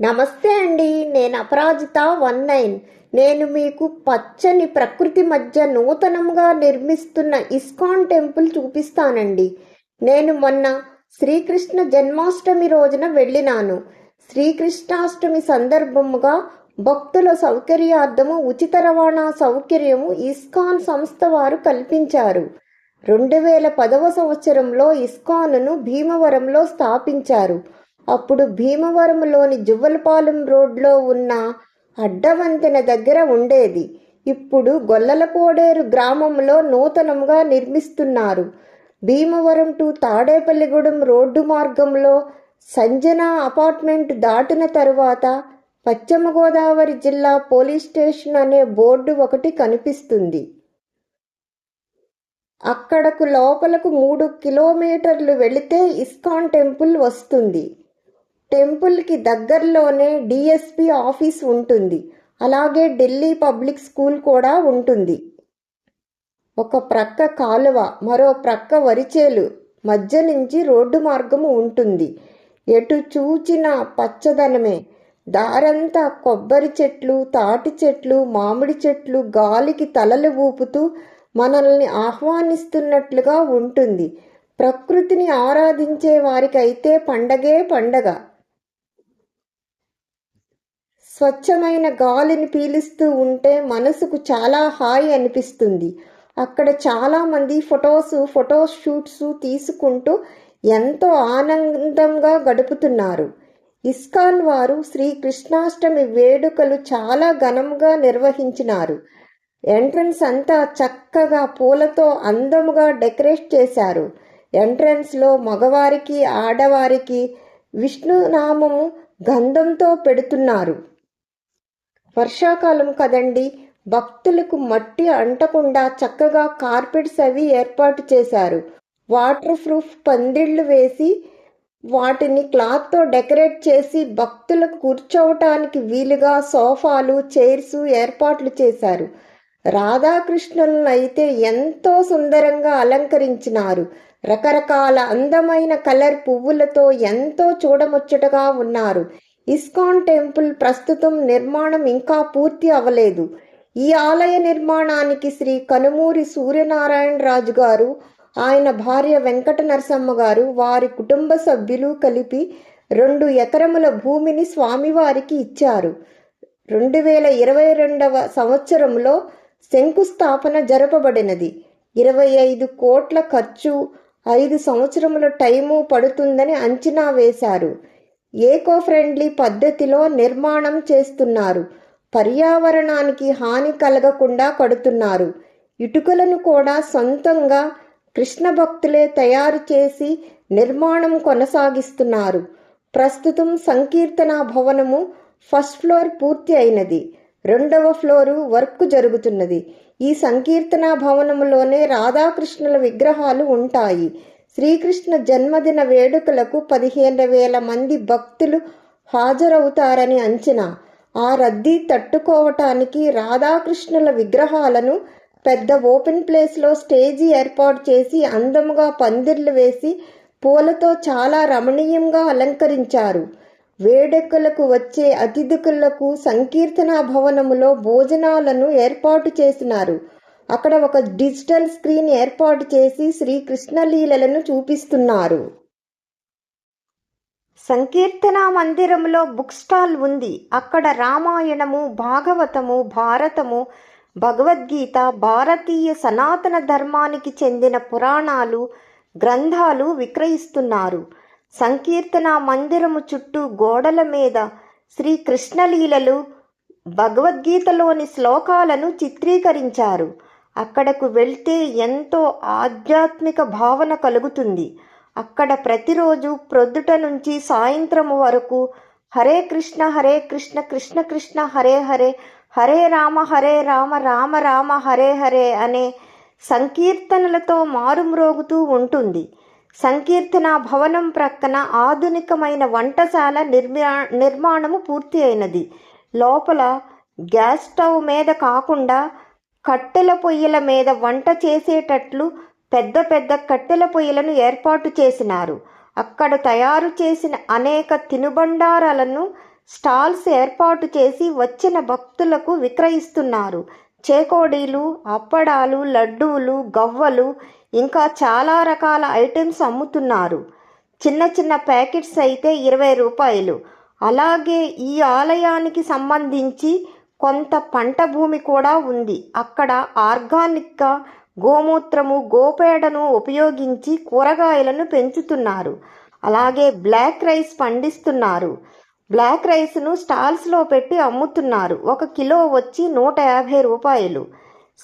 నమస్తే అండి నేను అపరాజిత వన్ నైన్. నేను మీకు పచ్చని ప్రకృతి మధ్య నూతనంగా నిర్మిస్తున్న ఇస్కాన్ టెంపుల్ చూపిస్తానండి. నేను మొన్న శ్రీకృష్ణ జన్మాష్టమి రోజున వెళ్ళినాను. శ్రీకృష్ణాష్టమి సందర్భముగా భక్తుల సౌకర్యార్థము ఉచిత రవాణా సౌకర్యము ఇస్కాన్ సంస్థ వారు కల్పించారు. రెండు వేల పదవ సంవత్సరంలో ఇస్కాన్ను భీమవరంలో స్థాపించారు. అప్పుడు భీమవరంలోని జువ్వలపాలెం రోడ్లో ఉన్న అడ్డవంతెన దగ్గర ఉండేది. ఇప్పుడు గొల్లలకోడేరు గ్రామంలో నూతనంగా నిర్మిస్తున్నారు. భీమవరం టు తాడేపల్లిగూడెం రోడ్డు మార్గంలో సంజన అపార్ట్మెంట్ దాటిన తరువాత పశ్చిమ గోదావరి జిల్లా పోలీస్ స్టేషన్ అనే బోర్డు ఒకటి కనిపిస్తుంది. అక్కడకు లోపలకు మూడు కిలోమీటర్లు వెళితే ఇస్కాన్ టెంపుల్ వస్తుంది. టెంపుల్కి దగ్గరలోనే డిఎస్పి ఆఫీస్ ఉంటుంది. అలాగే ఢిల్లీ పబ్లిక్ స్కూల్ కూడా ఉంటుంది. ఒక ప్రక్క కాలువ మరో ప్రక్క వరిచేలు మధ్య నుంచి రోడ్డు మార్గము ఉంటుంది. ఎటు చూచిన పచ్చదనమే. దారంతా కొబ్బరి చెట్లు తాటి చెట్లు మామిడి చెట్లు గాలికి తలలు ఊపుతూ మనల్ని ఆహ్వానిస్తున్నట్లుగా ఉంటుంది. ప్రకృతిని ఆరాధించే వారికైతే పండగే పండగ. స్వచ్ఛమైన గాలిని పీలుస్తూ ఉంటే మనసుకు చాలా హాయి అనిపిస్తుంది. అక్కడ చాలామంది ఫొటోస్ ఫొటో షూట్స్ తీసుకుంటూ ఎంతో ఆనందంగా గడుపుతున్నారు. ఇస్కాన్ వారు శ్రీ కృష్ణాష్టమి వేడుకలు చాలా ఘనంగా నిర్వహించినారు. ఎంట్రన్స్ అంతా చక్కగా పూలతో అందముగా డెకరేట్ చేశారు. ఎంట్రన్స్లో మగవారికి ఆడవారికి విష్ణునామము గంధంతో పెడుతున్నారు. వర్షాకాలం కదండి. భక్తులకు మట్టి అంటకుండా చక్కగా కార్పెట్స్ అవి ఏర్పాటు చేశారు. వాటర్ ప్రూఫ్ పందిళ్ళు వేసి వాటిని క్లాత్తో డెకరేట్ చేసి భక్తులకు కూర్చోవటానికి వీలుగా సోఫాలు చైర్స్ ఏర్పాట్లు చేశారు. రాధాకృష్ణులను అయితే ఎంతో సుందరంగా అలంకరించినారు. రకరకాల అందమైన కలర్ పువ్వులతో ఎంతో చూడముచ్చటగా ఉన్నారు. ఇస్కాన్ టెంపుల్ ప్రస్తుతం నిర్మాణం ఇంకా పూర్తి అవ్వలేదు. ఈ ఆలయ నిర్మాణానికి శ్రీ కనుమూరి సూర్యనారాయణ రాజు గారు ఆయన భార్య వెంకట నరసమ్మ గారు వారి కుటుంబ సభ్యులు కలిపి రెండు ఎకరముల భూమిని స్వామివారికి ఇచ్చారు. రెండు వేల ఇరవై రెండవ సంవత్సరంలో శంకుస్థాపన జరపబడినది. ఇరవై ఐదు కోట్ల ఖర్చు ఐదు సంవత్సరముల టైము పడుతుందని అంచనా వేశారు. ఏకో ఫ్రెండ్లీ పద్ధతిలో నిర్మాణం చేస్తున్నారు. పర్యావరణానికి హాని కలగకుండా కడుతున్నారు. ఇటుకలను కూడా సొంతంగా కృష్ణ భక్తులే తయారు చేసి నిర్మాణం కొనసాగిస్తున్నారు. ప్రస్తుతం సంకీర్తన భవనము ఫస్ట్ ఫ్లోర్ పూర్తి అయినది. రెండవ ఫ్లోరు వర్క్ జరుగుతున్నది. ఈ సంకీర్తన భవనములోనే రాధాకృష్ణుల విగ్రహాలు ఉంటాయి. శ్రీకృష్ణ జన్మదిన వేడుకలకు పదిహేను వేల మంది భక్తులు హాజరవుతారని అంచనా. ఆ రద్దీ తట్టుకోవటానికి రాధాకృష్ణుల విగ్రహాలను పెద్ద ఓపెన్ ప్లేస్లో స్టేజీ ఏర్పాటు చేసి అందముగా పందిర్లు వేసి పూలతో చాలా రమణీయంగా అలంకరించారు. వేడుకలకు వచ్చే అతిథులకు సంకీర్తన భవనములో భోజనాలను ఏర్పాటు చేసినారు. అక్కడ ఒక డిజిటల్ స్క్రీన్ ఏర్పాటు చేసి శ్రీకృష్ణ లీలలను చూపిస్తున్నారు. సంకీర్తన మందిరంలో బుక్ స్టాల్ ఉంది. అక్కడ రామాయణము భాగవతము భారతము భగవద్గీత భారతీయ సనాతన ధర్మానికి చెందిన పురాణాలు గ్రంథాలు విక్రయిస్తున్నారు. సంకీర్తన మందిరము చుట్టూ గోడల మీద శ్రీకృష్ణ లీలలు భగవద్గీతలోని శ్లోకాలను చిత్రీకరించారు. అక్కడకు వెళ్తే ఎంతో ఆధ్యాత్మిక భావన కలుగుతుంది. అక్కడ ప్రతిరోజు ప్రొద్దుట నుంచి సాయంత్రం వరకు హరే కృష్ణ హరే కృష్ణ కృష్ణ కృష్ణ హరే హరే హరే రామ హరే రామ రామ రామ హరే హరే అనే సంకీర్తనలతో మారుమ్రోగుతూ ఉంటుంది. సంకీర్తన భవనం ప్రక్కన ఆధునికమైన వంటశాల నిర్మా నిర్మాణము పూర్తి అయినది. లోపల గ్యాస్ స్టవ్ మీద కాకుండా కట్టెల పొయ్యిల మీద వంట చేసేటట్లు పెద్ద పెద్ద కట్టెల పొయ్యిలను ఏర్పాటు చేసినారు. అక్కడ తయారు చేసిన అనేక తినుబండారాలను స్టాల్స్ ఏర్పాటు చేసి వచ్చిన భక్తులకు విక్రయిస్తున్నారు. చేకోడీలు అప్పడాలు లడ్డూలు గవ్వలు ఇంకా చాలా రకాల ఐటమ్స్ అమ్ముతున్నారు. చిన్న చిన్న ప్యాకెట్స్ అయితే ఇరవై రూపాయలు. అలాగే ఈ ఆలయానికి సంబంధించి కొంత పంట భూమి కూడా ఉంది. అక్కడ ఆర్గానిక్గా గోమూత్రము గోపేడను ఉపయోగించి కూరగాయలను పెంచుతున్నారు. అలాగే బ్లాక్ రైస్ పండిస్తున్నారు. బ్లాక్ రైస్ను స్టాల్స్లో పెట్టి అమ్ముతున్నారు. ఒక కిలో వచ్చి నూట యాభై రూపాయలు.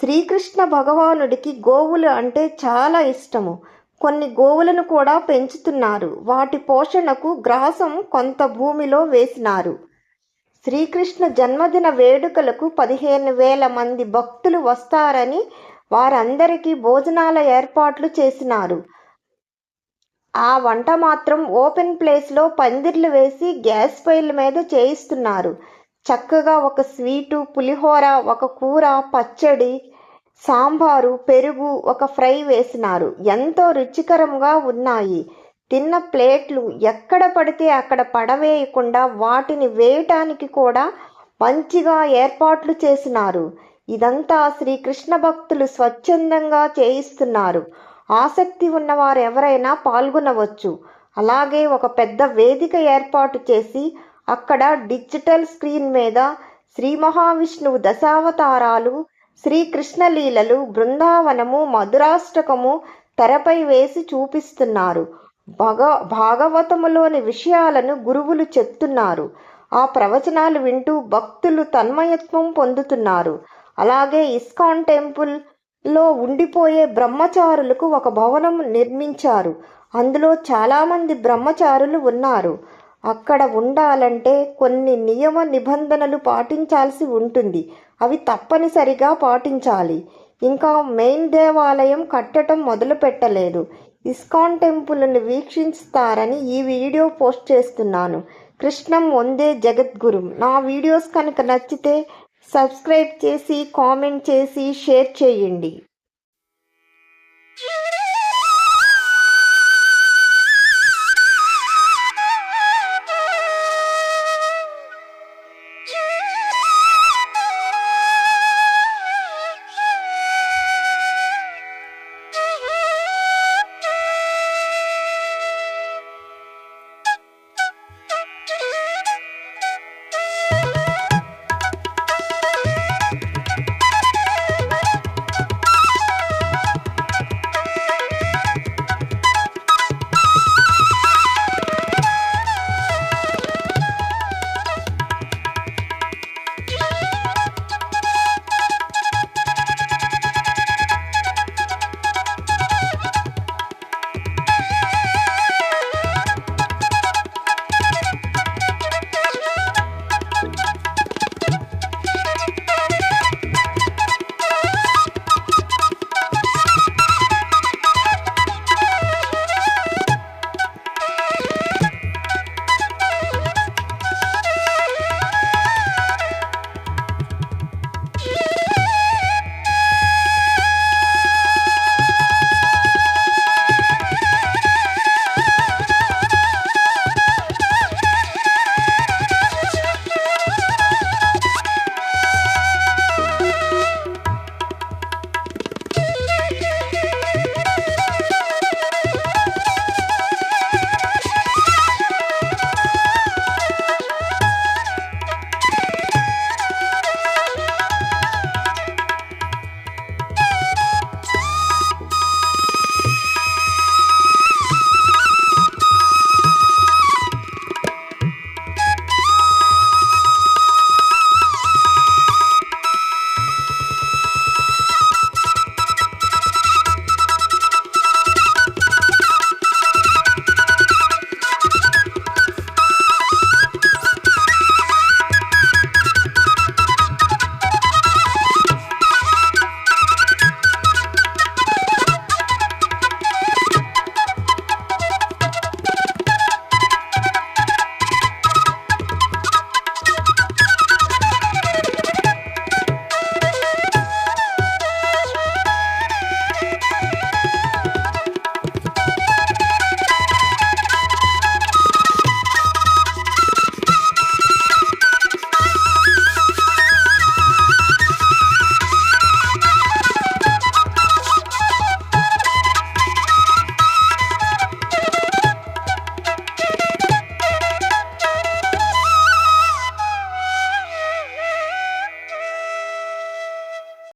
శ్రీకృష్ణ భగవానుడికి గోవులు అంటే చాలా ఇష్టము. కొన్ని గోవులను కూడా పెంచుతున్నారు. వాటి పోషణకు గ్రాసం కొంత భూమిలో వేసినారు. శ్రీకృష్ణ జన్మదిన వేడుకలకు పదిహేను వేల మంది భక్తులు వస్తారని వారందరికీ భోజనాల ఏర్పాట్లు చేసినారు. ఆ వంట మాత్రం ఓపెన్ ప్లేస్లో పందిర్లు వేసి గ్యాస్ పైల మీద చేయిస్తున్నారు. చక్కగా ఒక స్వీటు పులిహోర ఒక కూర పచ్చడి సాంబారు పెరుగు ఒక ఫ్రై వేసినారు. ఎంతో రుచికరంగా ఉన్నాయి. తిన్న ప్లేట్లు ఎక్కడ పడితే అక్కడ పడవేయకుండా వాటిని వేయటానికి కూడా మంచిగా ఏర్పాట్లు చేసినారు. ఇదంతా శ్రీకృష్ణ భక్తులు స్వచ్ఛందంగా చేయిస్తున్నారు. ఆసక్తి ఉన్నవారు ఎవరైనా పాల్గొనవచ్చు. అలాగే ఒక పెద్ద వేదిక ఏర్పాటు చేసి అక్కడ డిజిటల్ స్క్రీన్ మీద శ్రీ మహావిష్ణువు దశావతారాలు శ్రీకృష్ణ లీలలు బృందావనము మధురాష్టకము తెరపై వేసి చూపిస్తున్నారు. భగ భాగవతములోని విషయాలను గురువులు చెప్తున్నారు. ఆ ప్రవచనాలు వింటూ భక్తులు తన్మయత్వం పొందుతున్నారు. అలాగే ఇస్కాన్ టెంపుల్లో ఉండిపోయే బ్రహ్మచారులకు ఒక భవనం నిర్మించారు. అందులో చాలామంది బ్రహ్మచారులు ఉన్నారు. అక్కడ ఉండాలంటే కొన్ని నియమ నిబంధనలు పాటించాల్సి ఉంటుంది. అవి తప్పనిసరిగా పాటించాలి. ఇంకా మెయిన్ దేవాలయం కట్టడం మొదలు పెట్టలేదు. ఇస్కాన్ టెంపుల్ని వీక్షిస్తారని ఈ వీడియో పోస్ట్ చేస్తున్నాను. కృష్ణం వందే జగద్గురు. నా వీడియోస్ కనుక నచ్చితే సబ్స్క్రైబ్ చేసి కామెంట్ చేసి షేర్ చేయండి.